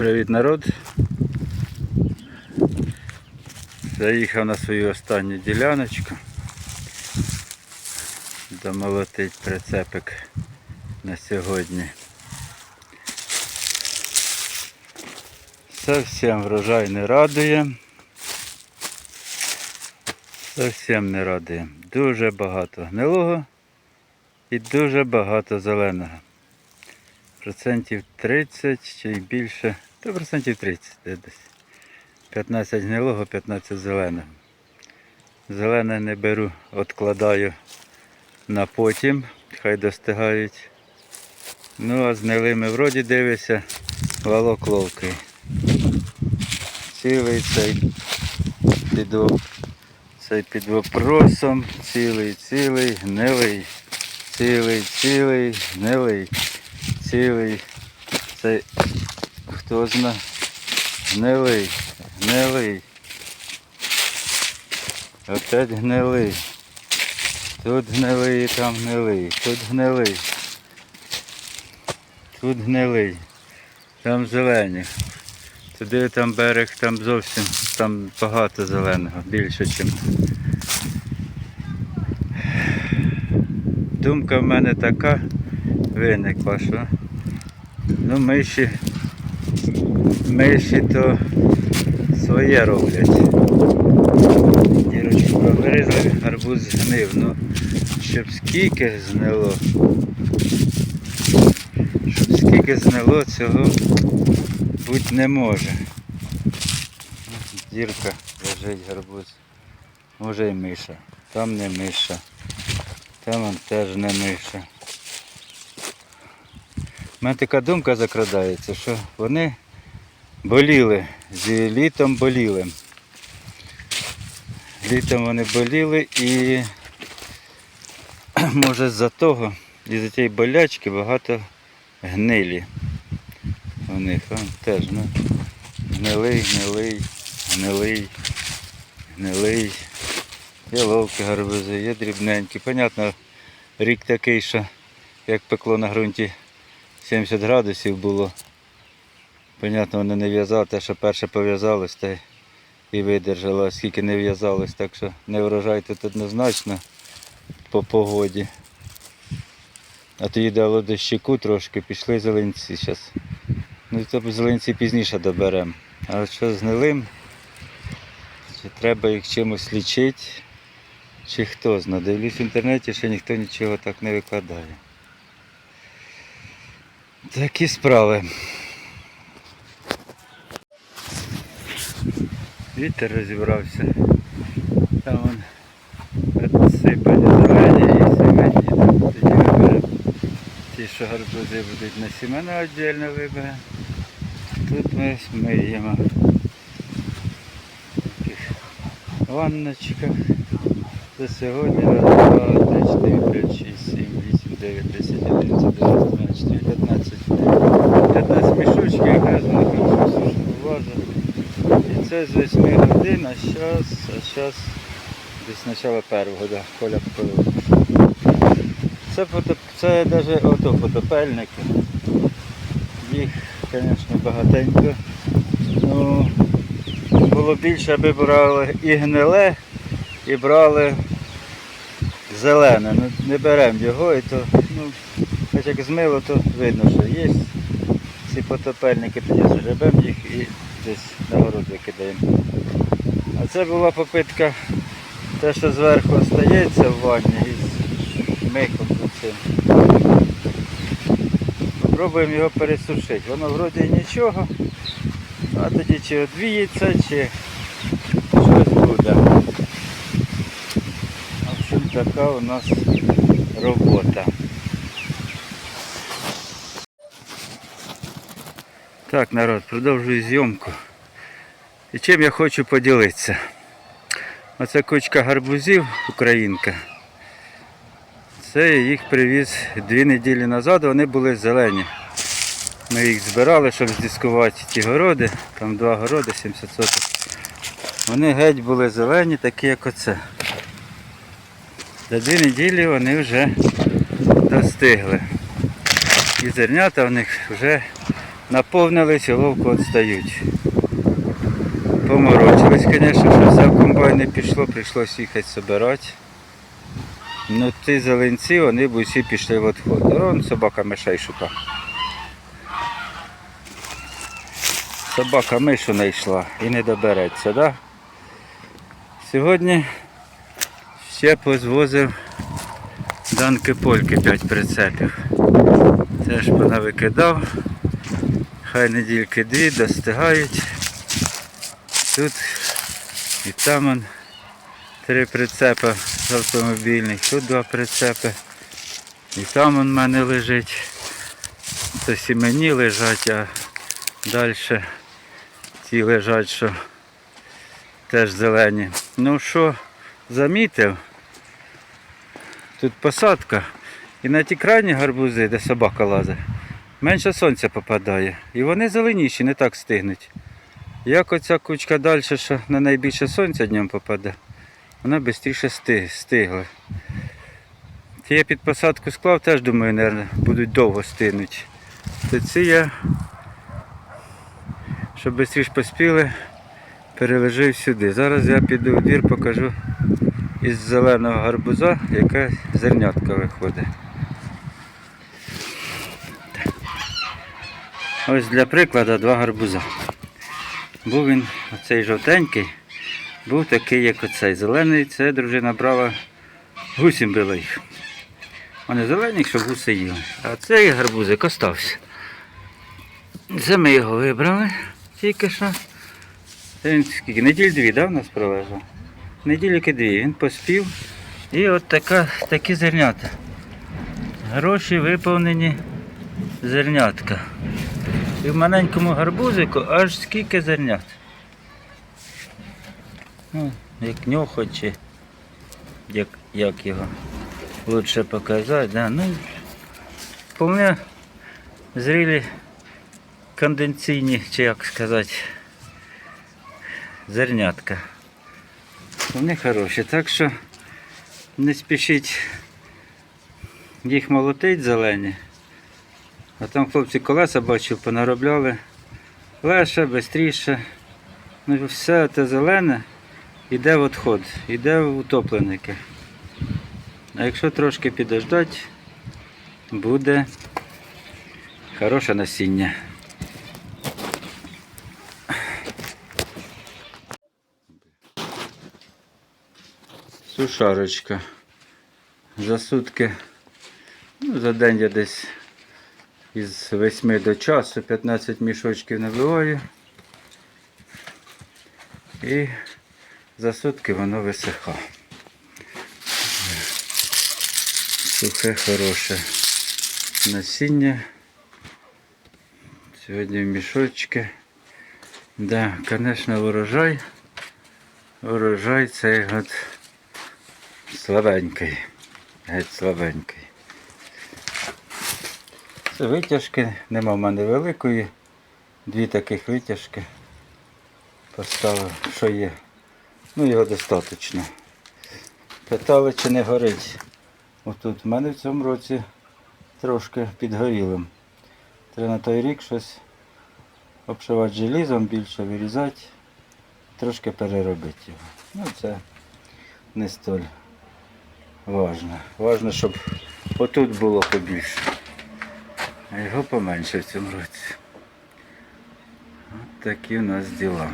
Привіт народ. Заїхав на свою останню діляночку. Домолотить прицепик на сьогодні. Совсем врожай не радує. Совсем не радує. Дуже багато гнилого і дуже багато зеленого. Процентів 30 чи й більше. Та процентів 30 де десь. 15 гнилого, 15 зеленого. Зелене не беру, откладаю на потім, хай достигають. Ну а з гнилими вроді дивися, валок ловкий. Цілий цей під, цей під вопросом, цілий, цілий, гнилий, цілий, цілий, гнилий, цілий, цей, хто зна, гнилий, гнилий. Опять гнилий. Тут гнилий, там гнилий, тут гнилий. Тут гнилий. Там зелені. Туди там берег, там зовсім там багато зеленого, більше, ніж. Думка в мене така виникла, що ну миші, миші то своє роблять. Дірочку прогризли, гарбуз згнив. Ну, щоб скільки знило, щоб скільки знило, цього бути не може. Дірка лежить гарбуз. Може і миша. Там не миша. Там теж не миша. У мене така думка закрадається, що вони боліли, з літом боліли. Літом вони боліли і може з-за того, із-за тієї болячки багато гнилі. У них он теж ну, гнилий, гнилий, гнилий, гнилий. Є ловкі гарбузи, є дрібненькі. Понятно, рік такий, що як пекло на ґрунті 70 градусів було. Понятно, вони не в'язали, те, що перше пов'язалось, те і видержало, а скільки не в'язалось, так що не врожай тут однозначно по погоді. А тоді дало дощику трошки, пішли зеленці зараз. Ну то зеленці пізніше доберемо. А що з гнилим, чи треба їх чимось лічити, чи хто зна. Дивлюсь в інтернеті, що ніхто нічого так не викладає. Такі справи. Вітер розібрався. Там он розсипані зарані і сімейні тоді вибере. Ті, що гарбузи будуть на сімена віддільно вибере. Тут ми смиємо таких ванночках. До сьогодні раз, два, ключі. 9, 10, 11, 12, 13, 15, 15 мішочків, якраз на кінцю уважно. І це з 8 годин, а зараз, а зараз десь начало першого, да, коля пилив. Це фото, це навіть ото фотопельники. Їх, звісно, багатенько. Ну, Було більше, аби брали і гниле, і брали зелене. Ну, не беремо його, і то, ну, хоч як змило, то видно, що є. Ці фотопельники тоді зажебемо їх і десь на город викидаємо. А це була попитка, те, що зверху остається в ванні із михом цим. Попробуємо його пересушити. Воно вроді нічого, а тоді чи одвіється, чи щось буде. В общем, така у нас робота. Так, народ, продовжую зйомку. І чим я хочу поділитися? Оце кучка гарбузів українка. Це я їх привіз дві неділі назад, вони були зелені. Ми їх збирали, щоб здискувати ті городи, там два городи, 70 соток. Вони геть були зелені, такі як оце. За дві неділі вони вже достигли. І зернята в них вже наповнились і ловко відстають. Поморочились, звісно, що все в комбайн не пішло, прийшлось їхати збирати. Ну ті зеленці, вони б усі пішли в відход. Вон собака мишей шукає. Собака мишу знайшла і не добереться, да? Сьогодні ще позвозив данки польки 5 прицепів. Теж понавикидав. Хай недільки дві достигають. Тут і там он три прицепи з автомобільних, тут два прицепи. І там он в мене лежить. Це сімені лежать, а далі ті лежать, що теж зелені. Ну що, замітив? Тут посадка. І на ті крайні гарбузи, де собака лазить, менше сонця попадає. І вони зеленіші, не так стигнуть. Як оця кучка далі, що на найбільше сонця днем попаде, вона швидше стигла. Ті я під посадку склав, теж думаю, мабуть, будуть довго стигнуть. То я, щоб швидше поспіли, переложив сюди. Зараз я піду в двір, покажу із зеленого гарбуза, яка зернятка виходить. Ось для прикладу два гарбуза. Був він оцей жовтенький, був такий, як оцей. Зелений, це дружина брала, гусім била їх. Вони зелені, щоб гуси їли. А цей гарбузик остався. Це ми його вибрали тільки що. Він скільки? Неділь дві, да, в нас пролежав? Неділіки дві. Він поспів. І от така, такі зернята. Гроші виповнені зернятка. І в маленькому гарбузику аж скільки зернят. Ну, як нюхо чи як, як його лучше показати. Да? Ну, вполне зрілі конденційні, чи як сказати, зернятка. Вони хороші, так що не спішіть їх молотить зелені. А там хлопці колеса бачив, понаробляли. Легше, швидше. Ну все те зелене йде в відход, йде в утопленники. А якщо трошки підождати, буде хороше насіння. Сушарочка. За сутки, ну, за день я десь із 8 до часу 15 мішочків набиваю. І за сутки воно висихає. Сухе, хороше насіння. Сьогодні мішочки. Да, звісно, урожай. Урожай цей от слабенький. Геть слабенький. Це витяжки, нема в мене великої. Дві таких витяжки поставив, що є. Ну його достатньо. Питали, чи не горить. Отут в мене в цьому році трошки підгорілим. Треба на той рік щось обшивати желізом, більше вирізати, трошки переробити його. Ну це не столь важно. Важно, щоб отут було побільше. А його поменше в цьому році. От такі у нас діла.